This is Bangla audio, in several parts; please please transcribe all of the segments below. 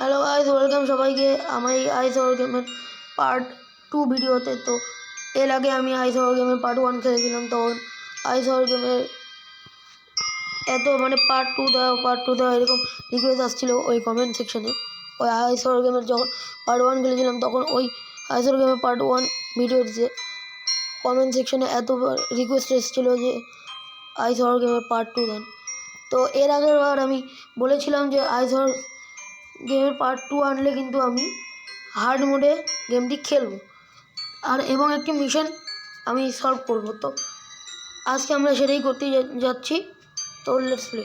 হ্যালো আইস ওয়েলকাম সবাইকে। আমার এই আইস হওয়ার গেমের পার্ট টু ভিডিওতে তো এর আগে আমি আইস হওয়ার গেমের পার্ট ওয়ান খেলেছিলাম, তখন আইস হওয়ার গেমের এত মানে পার্ট টু দাও পার্ট টু দাও এরকম রিকোয়েস্ট আসছিল ওই কমেন্ট সেকশনে ওই আইস হওয়ার গেমের যখন পার্ট ওয়ান খেলেছিলাম, তখন ওই আইস হওয়ার গেমের পার্ট ওয়ান ভিডিওতে কমেন্ট সেকশনে এত রিকোয়েস্ট এসেছিল যে আইস হওয়ার গেমের পার্ট টু দেন। তো এর আগের বার আমি বলেছিলাম যে আইস হওয়ার গেমের পার্ট টু আনলে কিন্তু আমি হার্ড মোডে গেমটি খেলব। আর এবং একটি মিশন আমি সলভ করব। তো আজকে আমরা সেটাই করতে যাচ্ছি। তো লেটস প্লে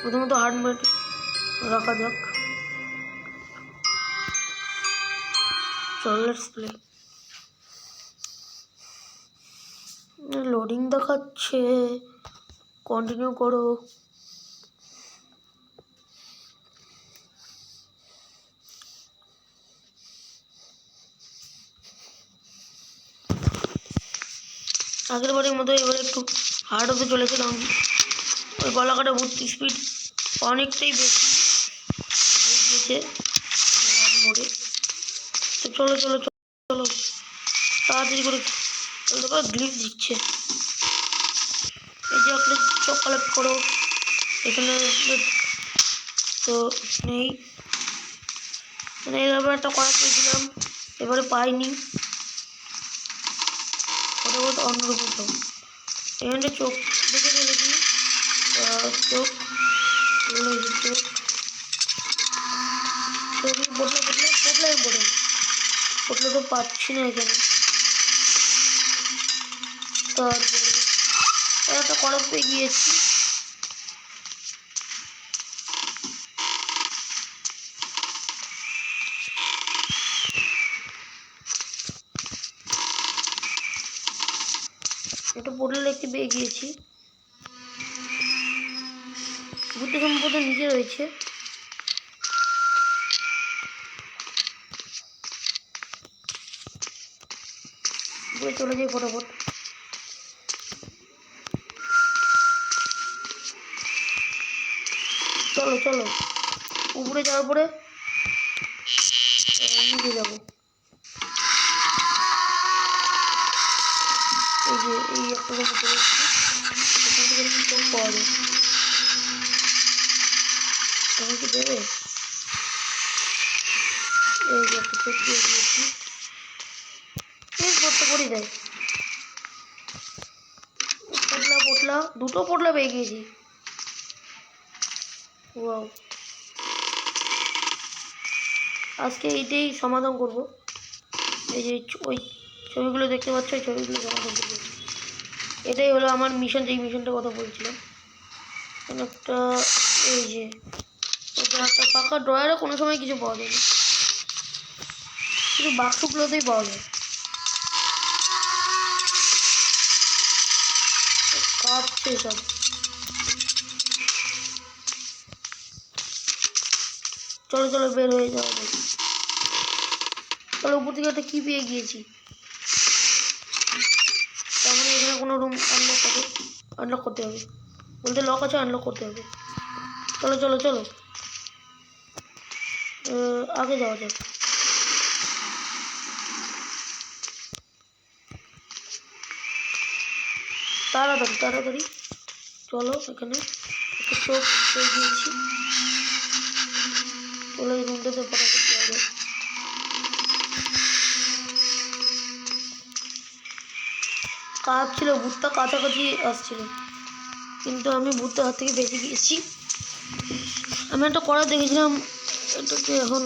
প্রথমত হার্ড মোড রাখা যাক। প্লে লোডিং দেখাচ্ছে। কন্টিনিউ করো। আগের বারের মতো এবার একটু হার্ড হতে চলেছিলাম ওই গলাকাটা ভর্তি স্পিড অনেকটাই বেশি। গিয়েছে মোডে। তো চলো চলো চলো তাড়াতাড়ি করে গ্লিপ দিচ্ছে। এই যে আপনি চোখ কালেক্ট করো, এখানে তো নেই। মানে এবার একটা করা পেয়েছিলাম এবারে পাইনি। ফটাফট পাবো এখানটা চোখ দেখে ফেলেছি চোখ চোখ। চোখ বদলা বদলা বদলা বদল বদলা তো পাচ্ছি না এখানে। তারপরে একটা কড়ক পেয়ে গিয়েছি। একটা পোর্টাল দেখতে পেয়ে গিয়েছি। বুদ্ধ সম্পদ নিচে রয়েছে। চলে যাই ফটাফট। চলো চলো। উপরে যাওয়ার পরে যাব। এই যে, এই একটা রুমে চলে এসেছি। এখান থেকে কি চোখ পাওয়া যায় দেবে? এই যে একটা চোখ পেয়ে দিয়েছি। পড়তে পড়ে যায় পটলা পটলা দুটো পটলা পেয়ে গিয়েছি। ওয়াও। আজকে এইটাই সমাধান করব। এই যে, ওই ছবিগুলো দেখতে পাচ্ছ ওই ছবিগুলো সমাধান করব এটাই হলো আমার মিশন যেই মিশনটার কথা বলছিলাম। একটা এই যে একটা ফাঁকা ড্রয়ারে কোনো সময় কিছু পাওয়া যায় না। শুধু বাক্সগুলোতেই পাওয়া যায়। চলো চলো, বের হয়ে যাওয়া চলো, উপর থেকে একটা কি পেয়ে গিয়েছি তার মানে এখানে কোনো রুম আনলক হবে আনলক করতে হবে। বলতে লক আছে আনলক করতে হবে। চলো চলো চলো। আগে যাওয়া যাক। তাড়াতাড়ি তাড়াতাড়ি। চলো, এখানে একটা চোখ পেয়ে এই রুমটাতে ফটাফট যাওয়া যাক কাজ ছিল, ভূতটা কাছাকাছি আসছিল। কিন্তু আমি ভূতটার হাত থেকে বেঁচে গিয়েছি। আমি একটা করা দেখেছিলাম, এটাকে এখন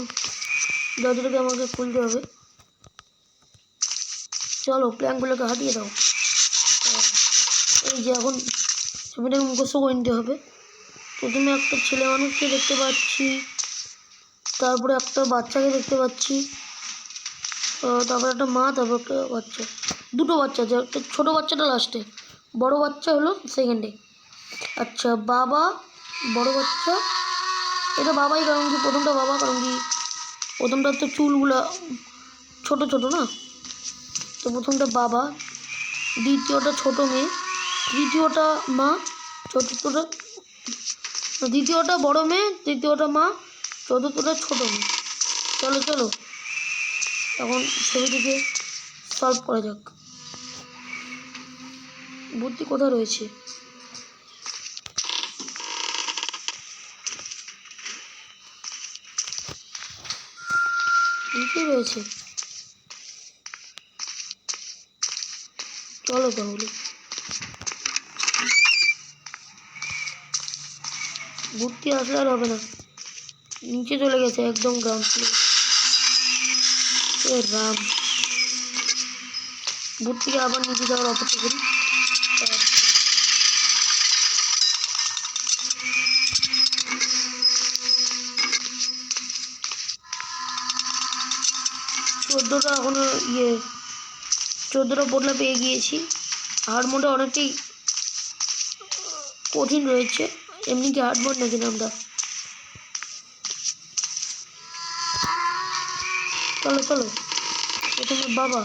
দরজাটাকে আমাকে খুলতে হবে। চলো, প্ল্যানগুলোকে হাঁটিয়ে দাও। এই যে এখন ছবিটাকে মুখস্থ করে নিতে হবে। প্রথমে একটা ছেলে মানুষকে দেখতে পাচ্ছি, তারপরে একটা বাচ্চাকে দেখতে পাচ্ছি তারপরে একটা মা, তারপর একটা বাচ্চা। দুটো বাচ্চা আছে। একটা ছোটো বাচ্চাটা লাস্টে বড় বাচ্চা হলো সেকেন্ডে আচ্ছা বাবা, বড় বাচ্চা। এটা বাবাই, কারণ কি প্রথমটা বাবা, কারণ কি প্রথমটার তো চুলগুলা ছোট ছোট না? তো প্রথমটা বাবা, দ্বিতীয়টা ছোট মেয়ে, তৃতীয়টা মা, চতুর্থটা দ্বিতীয়টা বড় মেয়ে, তৃতীয়টা মা, চতুর্থটা ছোটো মেয়ে। চলো চলো। এখন ছবিটিকে সলভ করা যাক। বুদ্ধি কোথায় রয়েছে? নিচেই রয়েছে। চলো তাহলে। বুদ্ধি আসলে আর হবে না। নিচে চলে গেছে একদম গ্রাউন্ড ফ্লোর রাম। বুদ্ধিকে আবার নিচে যাওয়ার অপেক্ষা করি। ইয়ে চোদ্দোটা পোটলা পেয়ে গিয়েছি। হার্ড অনেকটাই কঠিন রয়েছে। এমনি কি হার্ড মোড নাকি নামটা? চলো চলো। প্রথমে বাবা,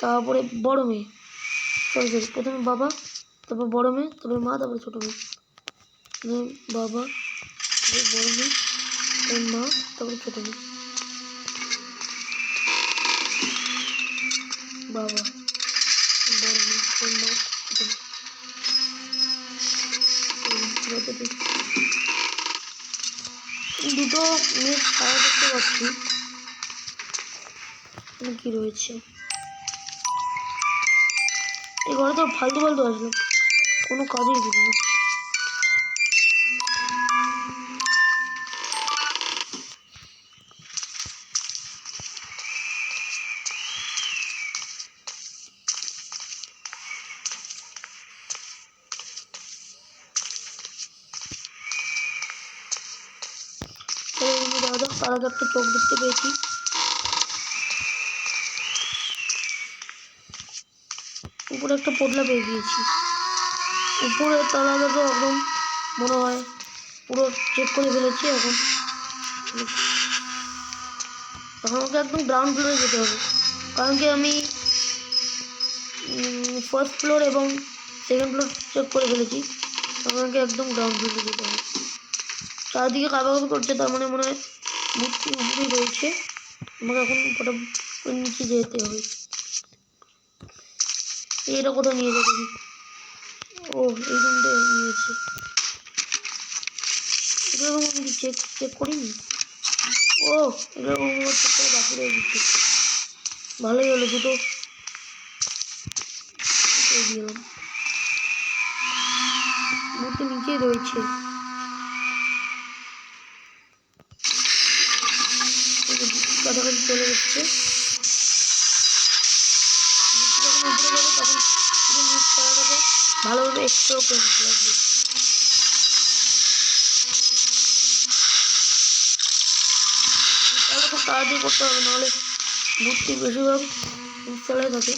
তারপরে বড় মেয়ে। সরি সরি প্রথমে বাবা, তারপর বড় মেয়ে, তারপরে মা, তারপরে ছোটো মেয়ে। বাবা বড় মেয়ে মা, তারপরে ছোটো মেয়ে। বাবা। বড়। দুটো মেঘ ছায়া দেখতে পাচ্ছি। কি রয়েছে? এই ঘরে তো ফালতু ফালতু আসলো কোনো কাজের দিল তার একটা চোখ দেখতে পেয়েছি। উপরে একটা পোটলা পেয়ে গিয়েছি। উপরে তলাটা তো একদম মনে হয় পুরো চেক করে ফেলেছি এখন। এখন আমাকে একদম গ্রাউন্ড ফ্লোরে যেতে হবে। কারণ কি আমি ফার্স্ট ফ্লোর এবং সেকেন্ড ফ্লোর চেক করে ফেলেছি। এখন আমাকে একদম গ্রাউন্ড ফ্লোরে যেতে হবে। চারিদিকে কাবাকাবি করছে, তার মানে মনে হয় মূর্তি উপরেই রয়েছে। আমাকে এখন ফটো নিচে যেতে হবে। এটা কোথাও নিয়ে যাবে ও, এই রুমটা নিয়েছে। রুম আমি চেক চেক করিনি। ও আমার চেক করে বাকি রয়ে গেছে। ভালোই হলো দুটো। দুটোই দিলাম। মূর্তি নিচেই রয়েছে। কাছাকাছি চলে এসছে। যখন উপরে যাবে তখন পুরো নিচ তলাটাকে ভালোভাবে এক্সপ্লোর করে লাগবে। তাড়াতাড়ি করতে হবে, নাহলে মূর্তি বেশিরভাগ নিচতলায় থাকে।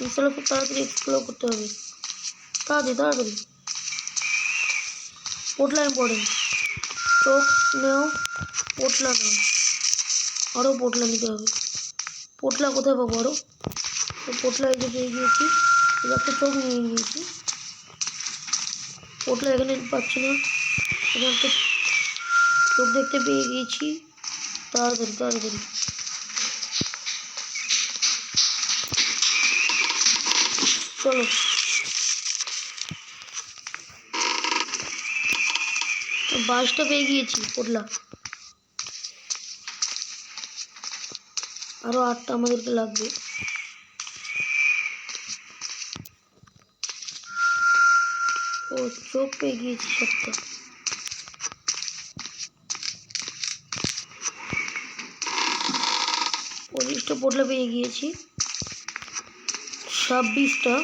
নিচতলায় খুব তাড়াতাড়ি এক্সপ্লোর করতে হবে। তাড়াতাড়ি তাড়াতাড়ি। পোটলা ইম্পর্টেন্ট চোখ নেও, পোটলা নাও। আরও পোটলা নিতে হবে। পোটলা কোথায় পাবো আরও তো পোটলা এই যে পেয়ে গিয়েছি। একটা চোখ নিয়ে গিয়েছি। পোটলা এখানে পাচ্ছি না। এখানে একটা চোখ দেখতে পেয়ে গিয়েছি। তাড়াতাড়ি তাড়াতাড়ি। চলো। বাইশটা পেয়ে গিয়েছি পোটলা আরও আটটা আমাদেরকে লাগবে। ও, চোখ পেয়ে গিয়েছি সবটা। পঁচিশটা পোটলা পেয়ে গিয়েছি। ছাব্বিশটা।